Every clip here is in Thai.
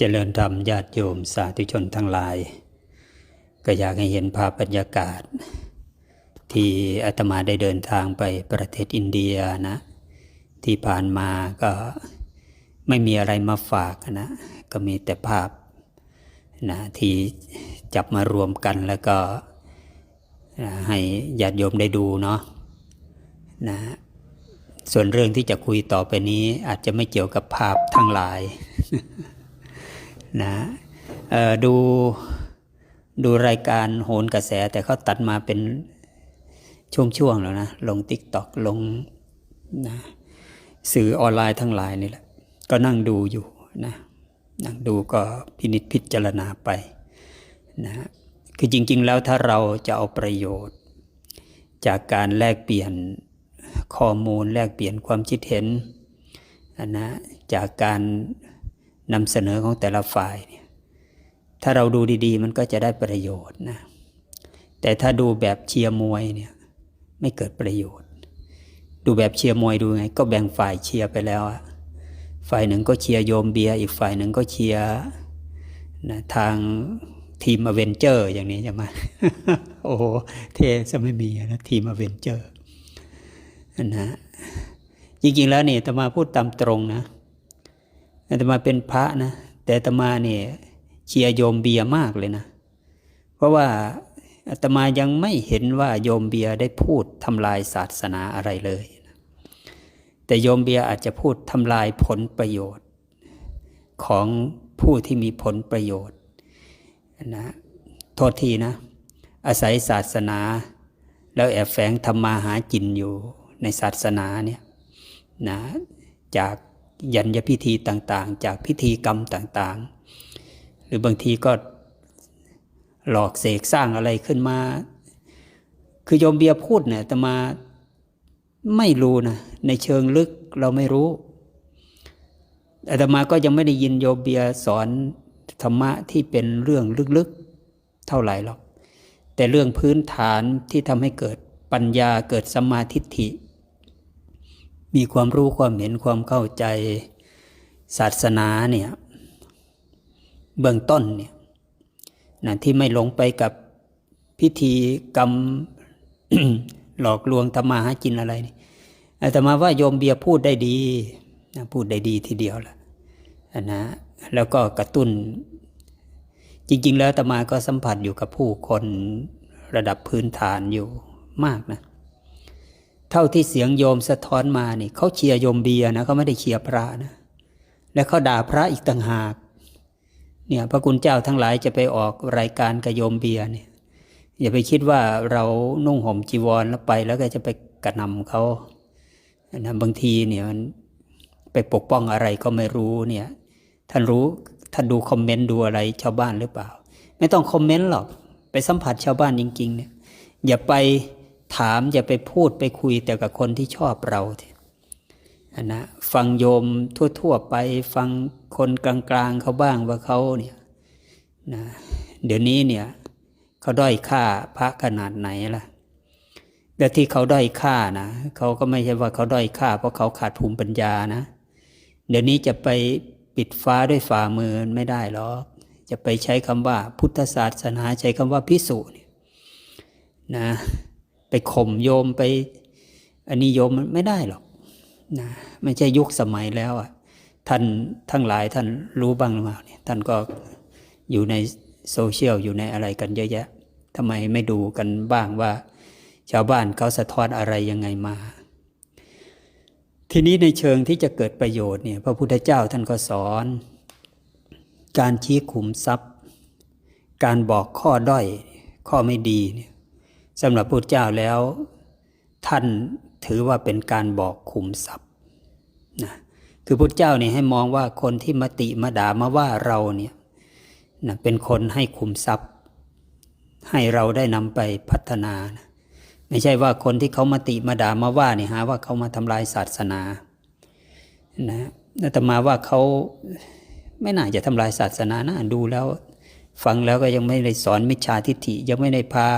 เจริญธรรมญาติโยมสาธุชนทั้งหลาย ก็อยากให้เห็นภาพบรรยากาศ ที่อาตมาได้เดินทางไปประเทศอินเดียนะ ที่ผ่านมาก็ไม่มีอะไรมาฝากนะ ก็มีแต่ภาพนะที่จับมารวมกันแล้วก็นะให้ญาติโยมได้ดูเนาะนะส่วนเรื่องที่จะคุยต่อไปนี้อาจจะไม่เกี่ยวกับภาพทั้งหลาย นะดูดูรายการโหนกระแสแต่เขาตัดมาเป็นช่วงๆแล้วนะ ลงติ๊กต็อกลงนะสื่อออนไลน์ทั้งหลายนี่แหละ ก็นั่งดูอยู่นะนั่งดูก็พินิจพิจารณาไปนะคือจริง ๆ แล้วถ้าเราจะเอาประโยชน์ จากการแลกเปลี่ยนข้อมูลแลกเปลี่ยนความคิดเห็นนะจากการ นำเสนอของแต่ละฝ่ายเนี่ยถ้าเราดูดีๆ มันก็จะได้ประโยชน์นะแต่ถ้าดูแบบเชียร์มวยเนี่ยไม่เกิดประโยชน์ ดูแบบเชียร์มวยดูไง ก็แบ่งฝ่ายเชียร์ไปแล้วอะฝ่ายหนึ่งก็เชียร์โยมเบียร์อีกฝ่ายหนึ่งก็เชียร์นะทางทีมอเวนเจอร์อย่างนี้ใช่ไหมโอ้โหเทจะไม่มีนะทีมอเวนเจอร์นะจริงๆแล้วเนี่ยตมาพูดตามตรงนะ อาตมาเป็นพระนะแต่อาตมาเนี่ยเชียร์โยมเบียร์มากเลยนะ เพราะว่าอาตมายังไม่เห็นว่าโยมเบียร์ได้พูดทำลายศาสนาอะไรเลย แต่โยมเบียร์อาจจะพูดทำลายผลประโยชน์ ของผู้ที่มีผลประโยชน์นะโทษทีนะ อาศัยศาสนา แล้วแอบแฝงทำมาหากินอยู่ในศาสนาเนี่ยนะจาก ยัญญพิธีต่างๆ จากพิธีกรรมต่างๆ หรือบางทีก็หลอกเสกสร้างอะไรขึ้นมา คือโยมเบียพูดเนี่ยแต่มาไม่รู้นะในเชิงลึกเราไม่รู้อาตมาก็ยังไม่ได้ยินโยมเบียสอนธรรมะที่เป็นเรื่องลึกๆ เท่าไหร่หรอก แต่เรื่องพื้นฐานที่ทำให้เกิดปัญญาเกิดสมมาทิฏฐิ มีความรู้ความเห็นความเข้าใจศาสนาเนี่ยเบื้องต้นเนี่ยนะที่ไม่หลงไปกับพิธีกรรมหลอกลวงทำมาหากินอะไรนี่อาตมาว่าโยมเบียพูดได้ดีนะพูดได้ดีทีเดียวแหละนะแล้วก็กระตุ้น จริง ๆ แล้วอาตมาก็สัมผัสอยู่กับผู้คนระดับพื้นฐานอยู่มากนะ เท่าที่เสียงโยมสะท้อนมานี่เขาเชียร์โยมเบียนะเขาไม่ได้เชียร์พระนะ และเขาด่าพระอีกต่างหาก เนี่ยพระคุณเจ้าทั้งหลายจะไปออกรายการกับโยมเบียเนี่ยอย่าไปคิดว่าเรานุ่งห่มจีวรแล้วไปแล้วก็จะไปกระนำเขานะบางทีเนี่ยมันไปปกป้องอะไรก็ไม่รู้เนี่ยท่านรู้ท่านดูคอมเมนต์ดูอะไรชาวบ้านหรือเปล่า ไม่ต้องคอมเมนต์หรอกไปสัมผัสชาวบ้านจริง ๆ เนี่ยอย่าไป ถามอย่าไปพูดไปคุยแต่กับคนที่ชอบเราเถอะนะฟังโยมทั่ว ๆ ไปฟังคนกลางๆเขาบ้างว่าเขาเนี่ยนะเดี๋ยวนี้เนี่ยเขาด้อยค่าพระขนาดไหนล่ะแต่ที่เขาด้อยค่านะเขาก็ไม่ใช่ว่าเขาด้อยค่า เพราะเขาขาดภูมิปัญญานะ เดี๋ยวนี้จะไปปิดฟ้าด้วยฝ่ามือไม่ได้หรอกจะไปใช้คำว่าพุทธศาสนาใช้คำว่าพิสูจน์นะ ไปข่มโยมไปอันนี้โยมมันไม่ได้หรอกนะไม่ใช่ยุคสมัยแล้วอะท่านทั้งหลายท่านรู้บ้างหรือเปล่าเนี่ยท่านก็อยู่ในโซเชียลอยู่ในอะไรกันเยอะแยะทำไมไม่ดูกันบ้างว่า ชาวบ้านเขาสะท้อนอะไรยังไงมา ทีนี้ในเชิงที่จะเกิดประโยชน์เนี่ยพระพุทธเจ้าท่านก็สอน การชี้ขุมทรัพย์ การบอกข้อด้อยข้อไม่ดีเนี่ย สำหรับพุทธเจ้าแล้ว ท่านถือว่าเป็นการบอกขุมทรัพย์นะคือพุทธเจ้านี่ให้มองว่าคนที่มาติมาด่ามาว่าเราเนี่ยนะเป็นคนให้ขุมทรัพย์ ให้เราได้นำไปพัฒนานะไม่ใช่ว่าคนที่เขามาติมาด่ามาว่าเนี่ยหาว่าเขามาทำลายศาสนานะแต่มาว่าเขาไม่น่าจะทำลายศาสนานะดูแล้ว ฟังแล้วก็ยังไม่ได้สอนมิจฉาทิฏฐิยังไม่ได้พา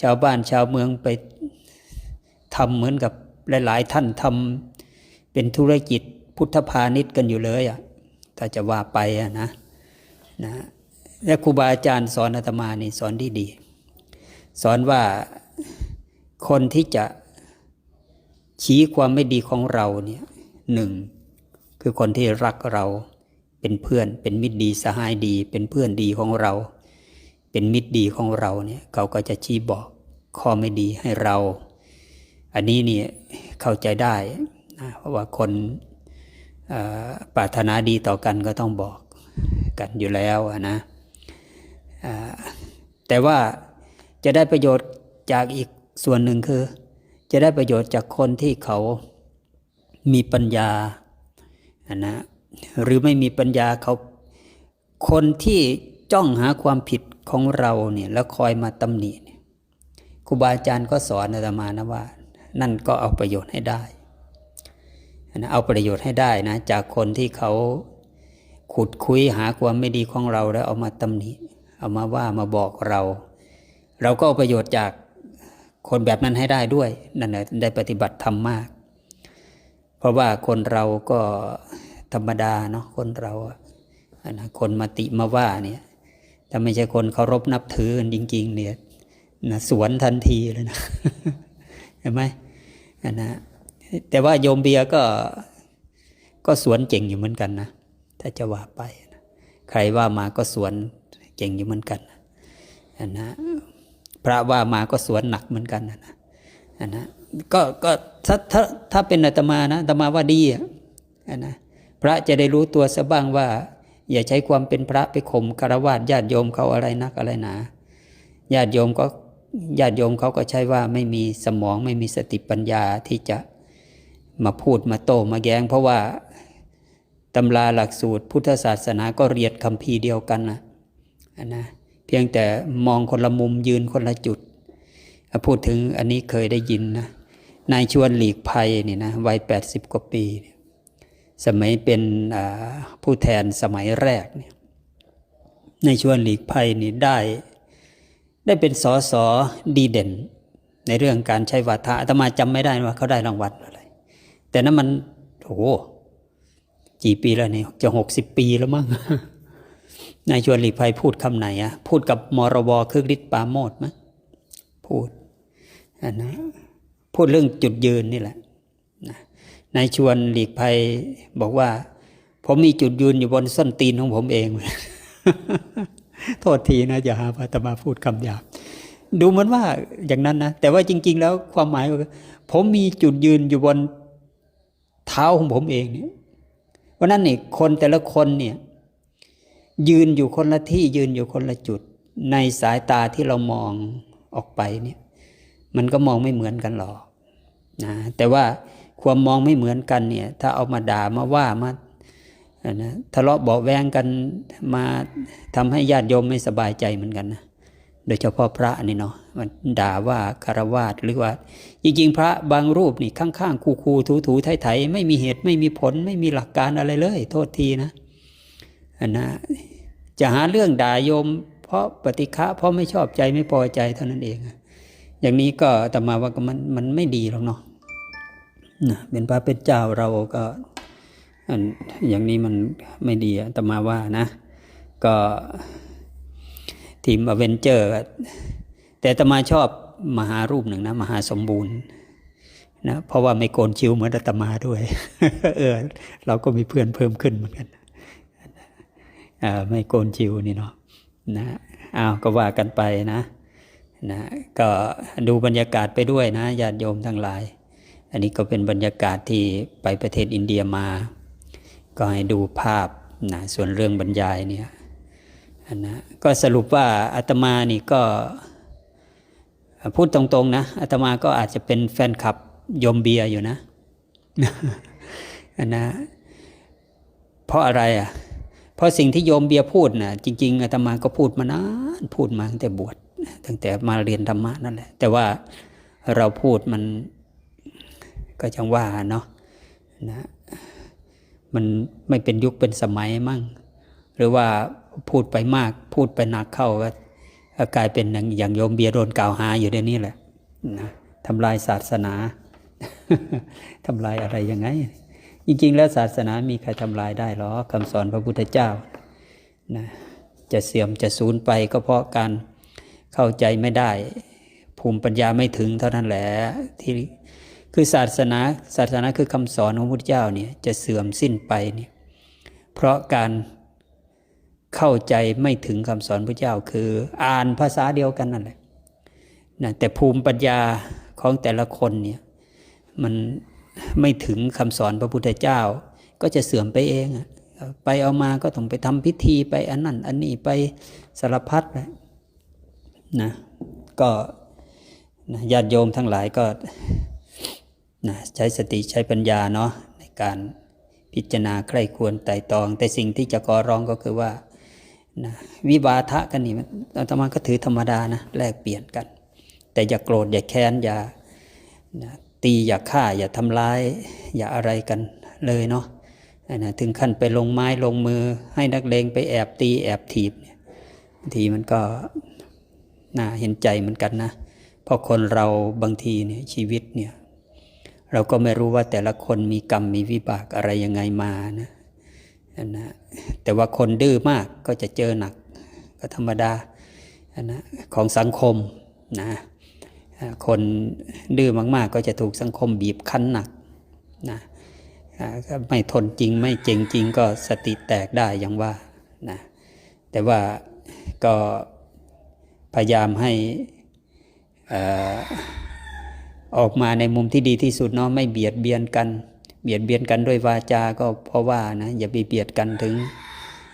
ชาวบ้านชาวเมืองไปทำเหมือนกับหลาย ๆ ท่านทำเป็นธุรกิจพุทธพาณิชย์กันอยู่เลยอะ่ะถ้าจะว่าไปอะนะนะและครูบาอาจารย์สอนอาตมานี่สอนดีดีๆสอนว่าคนที่จะชี้ความไม่ดีของเราเนี่ยหนึ่งคือคนที่รักเราเป็นเพื่อนเป็นมิตรดีสหายดี เป็นเพื่อนดีของเรา เป็นมิตรดีของเราเนี่ยเขาก็จะชี้บอกข้อไม่ดีให้เรา อันนี้เนี่ยเข้าใจได้นะเพราะว่าคนปรารถนาดีต่อกันก็ต้องบอกกันอยู่แล้วนะแต่ว่าจะได้ประโยชน์จากอีกส่วนหนึ่งคือ จะได้ประโยชน์จากคนที่เขามีปัญญานะหรือไม่มีปัญญาเขาคนที่จ้องหาความผิด ของเราเนี่ยแล้วคอยมาตำหนิเนี่ยครูบาอาจารย์ก็สอนอาตมานะว่า นั่นก็เอาประโยชน์ให้ได้นะเอาประโยชน์ให้ได้นะจากคนที่เขาขุดคุยหาความไม่ดีของเราแล้วเอามาตำหนิ เอามาว่ามาบอกเรา เราก็เอาประโยชน์จากคนแบบนั้นให้ได้ด้วยนั่นแหละได้ปฏิบัติธรรมมาก เพราะว่าคนเราก็ธรรมดาเนาะคนเราคนมาติมาว่าเนี่ย ถ้าไม่ใช่คนเคารพนับถือกันจริง ๆ เนี่ยนะสวนทันทีเลยนะเห็นไหมอันนะแต่ว่าโยมเบียก็ก็สวนเก่งอยู่เหมือนกันนะถ้าจะว่าไปนะใครว่ามาก็สวนเก่งอยู่เหมือนกันนะอันนะพระว่ามาก็สวนหนักเหมือนกันนะอันนะก็ก็ถ้าถ้าถ้าเป็นอาตมานะอาตมาว่าดีอะอันนะพระจะได้รู้ตัวซะบ้างว่า อย่าใช้ความเป็นพระไปข่มคารวะญาติโยมเขาอะไรนักอะไรหนาญาติโยมก็ญาติโยมเขาก็ใช่ว่าไม่มีสมองไม่มีสติปัญญาที่จะมาพูดมาโต้มาแย้ง เพราะว่าตำราหลักสูตรพุทธศาสนาก็เรียนคำพีร์เดียวกันนะอันนะเพียงแต่มองคนละมุมยืนคนละจุด พูดถึงอันนี้เคยได้ยินนะนายชวนหลีกภัยนี่นะวัยแปดสิบกว่าปีเนี่ย สมัยเป็นผู้แทนสมัยแรกเนี่ยในชวนหลีกภัยนี่ได้ได้เป็นสอสอดีเด่น ในเรื่องการใช้วาทะอาตมาจำไม่ได้ว่าเขาได้รางวัลอะไร แต่นั้นมันโอ้โหกี่ปีแล้วเนี่ยจะหกสิบปีแล้วมั้งนายชวนหลีกภัยพูดคำไหนอะพูดกับมรวคึกฤทธิ์ปาโมดมั้ยพูดอันนะพูดเรื่องจุดยืนนี่แหละนะ นายชวนหลีกภัยบอกว่า ผมมีจุดยืนอยู่บนส้นตีนของผมเอง โทษทีนะอย่าหาพอาตมาพูดคำหยาบดูเหมือนว่าอย่างนั้นนะ แต่ว่าจริง ๆ แล้วความหมายก็ผมมีจุดยืนอยู่บนเท้าของผมเองเนี่ยเพราะนั้นนี่คนแต่ละคนเนี่ย ยืนอยู่คนละที่ยืนอยู่คนละจุด ในสายตาที่เรามองออกไปเนี่ย มันก็มองไม่เหมือนกันหรอกนะแต่ว่า ความมองไม่เหมือนกันเนี่ย ถ้าเอามาด่ามาว่ามานะทะเลาะเบาแวงกันมาทำให้ญาติโยมไม่สบายใจเหมือนกันนะโดยเฉพาะพระนี่เนาะมันด่าว่าคารวาสหรือว่า จริง ๆ พระบางรูปนี่ข้างๆ คูๆถูๆไถๆไม่มีเหตุไม่มีผลไม่มีหลักการอะไรเลย โทษทีนะอันนะจะหาเรื่องด่าโยม เพราะปฏิฆะเพราะไม่ชอบใจไม่พอใจเท่านั้นเอง อย่างนี้ก็แต่มาว่ามันมันไม่ดีหรอกเนาะ นะเป็นพระเป็นเจ้าเราก็อันอย่างนี้มันไม่ดีอะตมาว่านะ ก็ทีมอเวนเจอร์ แต่ตมาชอบมหารูปหนึ่งนะ มหาสมบูรณ์นะเพราะว่าไม่โกนคิ้วเหมือนอตมาด้วย เออ เราก็มีเพื่อนเพิ่มขึ้นเหมือนกันอ่าไม่โกนคิ้วนี่เนาะนะอ้าวก็ว่ากันไปนะนะ ก็ดูบรรยากาศไปด้วยนะญาติโยมทั้งหลาย อันนี้ก็เป็นบรรยากาศที่ไปประเทศอินเดียมา ก็ให้ดูภาพนะส่วนเรื่องบรรยายเนี่ยอันนะก็สรุปว่าอาตมานี่ก็พูดตรงๆนะอาตมาก็อาจจะเป็นแฟนคลับยมเบียอยู่นะอันนะ เพราะอะไรอะ เพราะสิ่งที่โยมเบียพูดนะจริง ๆอาตมาก็พูดมานานพูดมาตั้งแต่บวชตั้งแต่มาเรียนธรรมะนั่นแหละ แต่ว่าเราพูดมัน ก็จังว่าเนาะนะมันไม่เป็นยุคเป็นสมัยมั่ง หรือว่าพูดไปมากพูดไปหนักเข้าก็กลายเป็นอย่างอย่างโยมเบียร์โดนกล่าวหาอยู่ในนี้แหละนะทำลายศาสนาทำลายอะไรยังไง จริง ๆ แล้วศาสนามีใครทำลายได้หรอคำสอนพระพุทธเจ้านะจะเสื่อมจะสูญไปก็เพราะการเข้าใจไม่ได้ ภูมิปัญญาไม่ถึงเท่านั้นแหละที่ คือศาสนาศาสนาคือคำสอนของพระพุทธเจ้าเนี่ยจะเสื่อมสิ้นไปเนี่ยเพราะการเข้าใจไม่ถึงคำสอนพระเจ้า คืออ่านภาษาเดียวกันนั่นแหละนะแต่ภูมิปัญญาของแต่ละคนเนี่ยมันไม่ถึงคำสอนพระพุทธเจ้า ก็จะเสื่อมไปเองอะไปเอามาก็ต้องไปทำพิธีไปอันนั้นอันนี้ไปสารพัดเลยนะก็ญาติโยมทั้งหลายก็ นะใช้สติใช้ปัญญาเนาะในการพิจารณาใคร่ควรไต่ตอง แต่สิ่งที่จะก่อร้องก็คือว่านะวิวาทะกันนี่มันอาตมาก็ถือธรรมดานะแลกเปลี่ยนกัน แต่อย่าโกรธอย่าแค้นอย่านะตีอย่าฆ่าอย่าทำร้าย อย่าอะไรกันเลยเนาะนะถึงขั้นไปลงไม้ลงมือ ให้นักเลงไปแอบตีแอบถีบเนี่ยบางทีมันก็น่าเห็นใจเหมือนกันนะเพราะคนเราบางทีเนี่ยชีวิตเนี่ย เราก็ไม่รู้ว่าแต่ละคนมีกรรมมีวิบากอะไรยังไงมานะนะแต่ว่าคนดื้อมากก็จะเจอหนักก็ธรรมดานะของสังคมนะคนดื้อมากๆ ก็จะถูกสังคมบีบคั้นหนักนะไม่ทนจริงไม่เจงจริงก็สติแตกได้อย่างว่านะแต่ว่าก็พยายามให้ ออกมาในมุมที่ดีที่สุดเนาะไม่เบียดเบียนกัน เบียดเบียนกันด้วยวาจา ก็เพราะว่านะอย่าไปเบียดกันถึง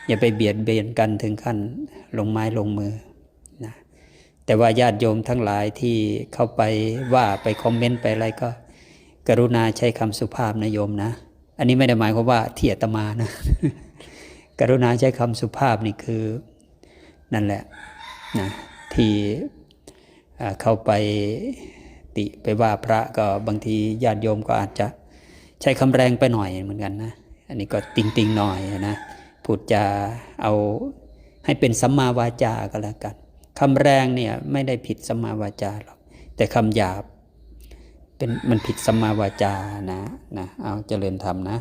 อย่าไปเบียดเบียนกันถึงขั้นลงไม้ลงมือนะแต่ว่าญาติโยมทั้งหลายที่เข้าไปว่าไปคอมเมนต์ไปอะไรก็ กรุณาใช้คำสุภาพนะโยมนะ อันนี้ไม่ได้หมายความว่าเทียตมานะ กรุณาใช้คำสุภาพนี่คือนั่นแหละนะที่เข้าไป ติไปว่าพระก็บางทีญาติโยมก็อาจจะใช้คำแรงไปหน่อยเหมือนกันนะ อันนี้ก็ติงติงหน่อยนะพูดจะเอาให้เป็นสัมมาวาจาก็แล้วกันคำแรงเนี่ยไม่ได้ผิดสัมมาวาจาหรอกแต่คำหยาบเป็นมันผิดสัมมาวาจานะนะเอาเจริญธรรมนะ